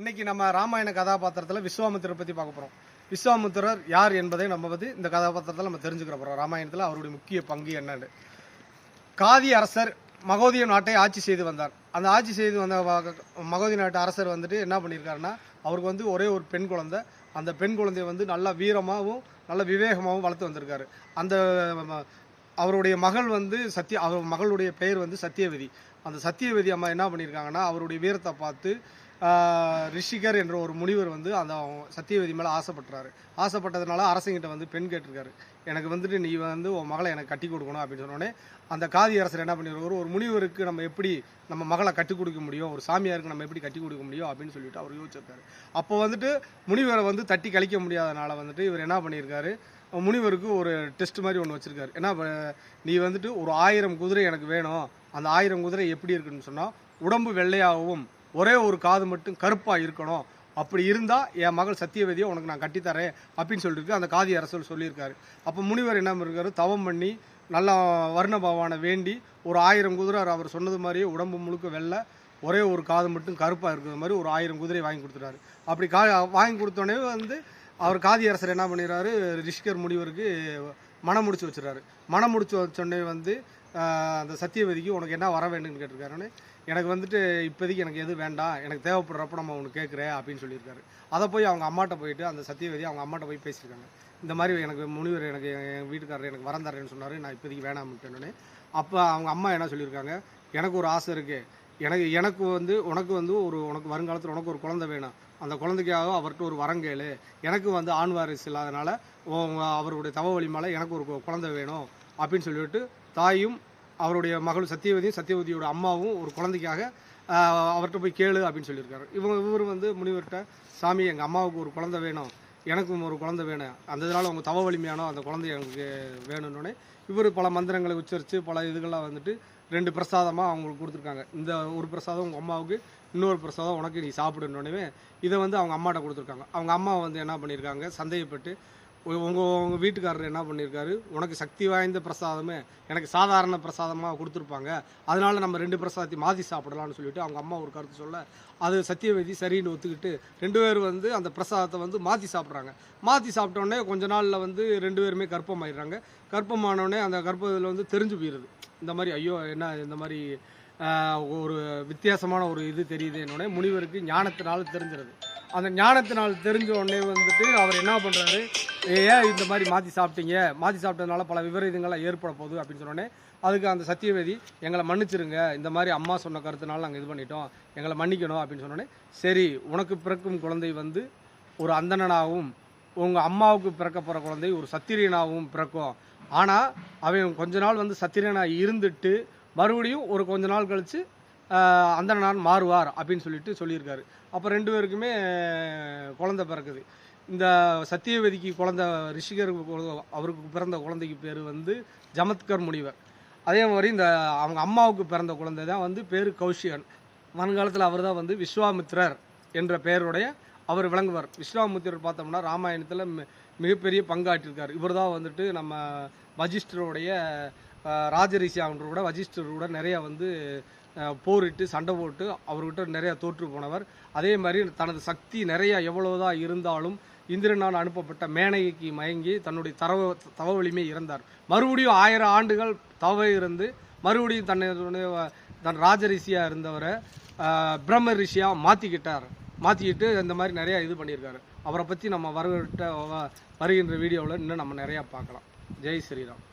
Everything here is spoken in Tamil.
இன்னைக்கு நம்ம ராமாயண கதாபாத்திரத்தில் விஸ்வாமித்திரரை பற்றி பார்க்க போகிறோம் விஸ்வாமித்திரர் யார் என்பதை நம்ம பற்றி இந்த கதாபாத்திரத்தில் நம்ம தெரிஞ்சுக்கிற போகிறோம் ராமாயணத்தில் அவருடைய முக்கிய பங்கு என்னன்னு. காதி அரசர் மகோதிய நாட்டை ஆட்சி செய்து வந்தார். அந்த ஆட்சி செய்து வந்த மகோதி மகோதிய நாட்டு அரசர் வந்துட்டு என்ன பண்ணியிருக்காருன்னா அவருக்கு வந்து ஒரே ஒரு பெண் குழந்தை. அந்த பெண் குழந்தைய வந்து நல்லா வீரமாகவும் நல்ல விவேகமாகவும் வளர்த்து வந்திருக்காரு. அந்த அவருடைய மகள் வந்து சத்திய அவர் மகளுடைய பெயர் வந்து சத்தியவதி அந்த சத்தியவதி அம்மா என்ன பண்ணியிருக்காங்கன்னா அவருடைய வீரத்தை பார்த்து ரிஷிகர் என்ற ஒரு முனிவர் வந்து அந்த சத்தியவதி மேலே ஆசைப்பட்டுறாரு. ஆசைப்பட்டதுனால அரசங்கிட்ட வந்து பெண் கேட்டிருக்காரு. எனக்கு வந்துட்டு நீ வந்து உன் மகளை எனக்கு கட்டி கொடுக்கணும் அப்படின்னு சொன்னோடனே அந்த காதி அரசர் என்ன பண்ணிடுவார்? ஒரு முனிவருக்கு நம்ம எப்படி நம்ம மகளை கட்டி கொடுக்க முடியும்? ஒரு சாமியாருக்கு நம்ம எப்படி கட்டி கொடுக்க முடியும்? அப்படின்னு சொல்லிட்டு அவர் யோசிச்சிருக்காரு. அப்போ வந்துட்டு முனிவரை வந்து தட்டி கழிக்க முடியாதனால வந்துட்டு இவர் என்ன பண்ணியிருக்காரு? முனிவருக்கு ஒரு டெஸ்ட் மாதிரி ஒன்று வச்சுருக்காரு. ஏன்னா நீ வந்துட்டு ஒரு ஆயிரம் குதிரை எனக்கு வேணும். அந்த ஆயிரம் குதிரை எப்படி இருக்குன்னு சொன்னால் உடம்பு வெள்ளையாகவும் ஒரே ஒரு காது மட்டும் கருப்பாக இருக்கணும். அப்படி இருந்தால் என் மகள் சத்தியவதியை உனக்கு நான் கட்டித்தரேன் அப்படின்னு சொல்லிட்டு அந்த காதி அரசர் சொல்லியிருக்காரு. அப்போ முனிவர் என்ன இருக்காரு தவம் பண்ணி நல்லா வர்ண பகவானை வேண்டி ஒரு ஆயிரம் குதிரை அவர் சொன்னது மாதிரியே உடம்பு முழுக்க வெள்ளை ஒரே ஒரு காது மட்டும் கருப்பாக இருக்கிற மாதிரி ஒரு ஆயிரம் குதிரை வாங்கி கொடுத்துட்டாரு. அப்படி கா வாங்கி கொடுத்தோடனே வந்து அவர் காதி அரசர் என்ன பண்ணிடுறாரு? ரிஷிகர் முனிவருக்கு மனம் முடிச்சு வச்சிடறாரு. மனம் முடிச்சு வச்சோடனே வந்து அந்த சத்தியவதிக்கு உனக்கு என்ன வர வேண்டும்னு கேட்டிருக்காருன்னு எனக்கு வந்துட்டு இப்போதைக்கு எனக்கு எதுவும் வேண்டாம். எனக்கு தேவைப்படுறப்ப நம்ம உனக்கு கேட்குறேன் அப்படின்னு சொல்லியிருக்காரு. அதை போய் அவங்க அம்மாட்ட போயிட்டு அந்த சத்தியவதி அவங்க அம்மாட்ட போய் பேசியிருக்காங்க. இந்த மாதிரி எனக்கு முனிவர் எனக்கு என் வீட்டுக்காரர் எனக்கு வரம் தரேன்னு சொன்னார். நான் இப்போதைக்கு வேணாம்னுட்டேனே அப்போ அவங்க அம்மா என்ன சொல்லியிருக்காங்க? எனக்கு ஒரு ஆசை இருக்குது எனக்கு எனக்கு வந்து உனக்கு வந்து ஒரு உனக்கு வருங்காலத்தில் உனக்கு ஒரு குழந்தை வேணும். அந்த குழந்தைக்காக அவர்கிட்ட ஒரு வரம் கேளு. எனக்கு வந்து ஆண் வாரிசு இல்லாதனால அவருடைய தவ வழிமால எனக்கு ஒரு குழந்தை வேணும் அப்படின்னு சொல்லிட்டு தாயும் அவருடைய மகள் சத்தியவதியும் சத்தியவதியோட அம்மாவும் ஒரு குழந்தைக்காக அவர்கிட்ட போய் கேளு அப்படின்னு சொல்லியிருக்காரு. இவங்க இவர் வந்து முனிவர்கிட்ட சாமி எங்கள் அம்மாவுக்கு ஒரு குழந்தை வேணும். எனக்கும் ஒரு குழந்தை வேணும். அந்த இதனால் அவங்க தவ வலிமையானோ அந்த குழந்தை எனக்கு வேணும்னோடனே இவர் பல மந்திரங்களை உச்சரித்து பல இதுகள்லாம் வந்துட்டு ரெண்டு பிரசாதமாக அவங்களுக்கு கொடுத்துருக்காங்க. இந்த ஒரு பிரசாதம் உங்கள் அம்மாவுக்கு இன்னொரு பிரசாதம் உனக்கு நீ சாப்பிடணுன்னே இதை வந்து அவங்க அம்மாட்ட கொடுத்துருக்காங்க. அவங்க அம்மா வந்து என்ன பண்ணியிருக்காங்க சந்தேகப்பட்டு உங்கள் உங்கள் வீட்டுக்காரர் என்ன பண்ணியிருக்காரு உனக்கு சக்தி வாய்ந்த பிரசாதமே எனக்கு சாதாரண பிரசாதமாக கொடுத்துருப்பாங்க. அதனால் நம்ம ரெண்டு பிரசாதத்தையும் மாற்றி சாப்பிடலாம்னு சொல்லிட்டு அவங்க அம்மா ஒரு கருத்து சொல்ல அது சத்தியவேதி சரின்னு ஒத்துக்கிட்டு ரெண்டு பேரும் வந்து அந்த பிரசாதத்தை வந்து மாற்றி சாப்பிட்றாங்க. மாற்றி சாப்பிட்டோடனே கொஞ்ச நாளில் வந்து ரெண்டு பேருமே கர்ப்பமாயிடுறாங்க. கர்ப்பமானோடனே அந்த கர்ப்பத்தில் வந்து தெரிஞ்சு போயிடுது இந்த மாதிரி ஐயோ என்ன இந்த மாதிரி ஒரு வித்தியாசமான ஒரு இது தெரியுது என்னோட முனிவருக்கு ஞானத்தினால் தெரிஞ்சிருது. அந்த ஞானத்தினால் தெரிஞ்ச உடனே வந்துட்டு அவர் என்ன பண்ணுறாரு ஏன் இந்த மாதிரி மாற்றி சாப்பிட்டீங்க? மாற்றி சாப்பிட்டதுனால பல விபரீதங்கள்லாம் ஏற்பட போகுது அப்படின்னு சொன்னோடனே அதுக்கு அந்த சத்தியவேதி எங்களை மன்னிச்சிருங்க. இந்த மாதிரி அம்மா சொன்ன கருத்துனால நாங்கள் இது பண்ணிட்டோம். எங்களை மன்னிக்கணும் அப்படின்னு சொன்னோடனே சரி உனக்கு பிறக்கும் குழந்தை வந்து ஒரு அந்தணனாகவும் உங்கள் அம்மாவுக்கு பிறக்க போகிற குழந்தை ஒரு சத்திரியனாகவும் பிறக்கும். ஆனால் அவன் கொஞ்ச நாள் வந்து சத்திரியனாக இருந்துட்டு மறுபடியும் ஒரு கொஞ்ச நாள் கழித்து அந்தணனான் மாறுவார் அப்படின்னு சொல்லிட்டு சொல்லியிருக்காரு. அப்போ ரெண்டு பேருக்குமே குழந்தை பிறக்குது. இந்த சத்தியவதிக்கு குழந்தை ரிஷிகர் அவருக்கு பிறந்த குழந்தைக்கு பேர் வந்து ஜமத்கர் முனிவர். அதே மாதிரி இந்த அவங்க அம்மாவுக்கு பிறந்த குழந்தை தான் வந்து பேர் கௌஷிகன். வருங்காலத்தில் அவர் தான் வந்து விஸ்வாமித்ரர் என்ற பெயருடைய அவர் விளங்குவார். விஸ்வாமித்திரர் பார்த்தோம்னா ராமாயணத்தில் மிகப்பெரிய பங்காற்றிருக்கார். இவர் தான் வந்துட்டு நம்ம வஜிஷ்டருடைய அஹ், ராஜரிஷி அவங்களோட வஜிஷ்டரோட நிறையா வந்து போரிட்டு சண்டை போட்டு அவர்கிட்ட நிறையா தோற்று போனவர். அதே மாதிரி தனது சக்தி நிறையா எவ்வளோதான் இருந்தாலும் இந்திரனால் அனுப்பப்பட்ட மேனகைக்கு மயங்கி தன்னுடைய தரவ தவ வலிமை இறந்தார். மறுபடியும் ஆயிரம் ஆண்டுகள் தவ இருந்து மறுபடியும் தன்னுடைய தன் ராஜரிஷியாக இருந்தவரை பிரம்ம ரிஷியாக மாற்றிக்கிட்டார் மாற்றிக்கிட்டு இந்த மாதிரி நிறையா இது பண்ணியிருக்காரு. அவரை பற்றி நம்ம வருகிட்ட வருகின்ற வீடியோவில் இன்னும் நம்ம நிறையா பார்க்கலாம். ஜெய் ஸ்ரீராம்.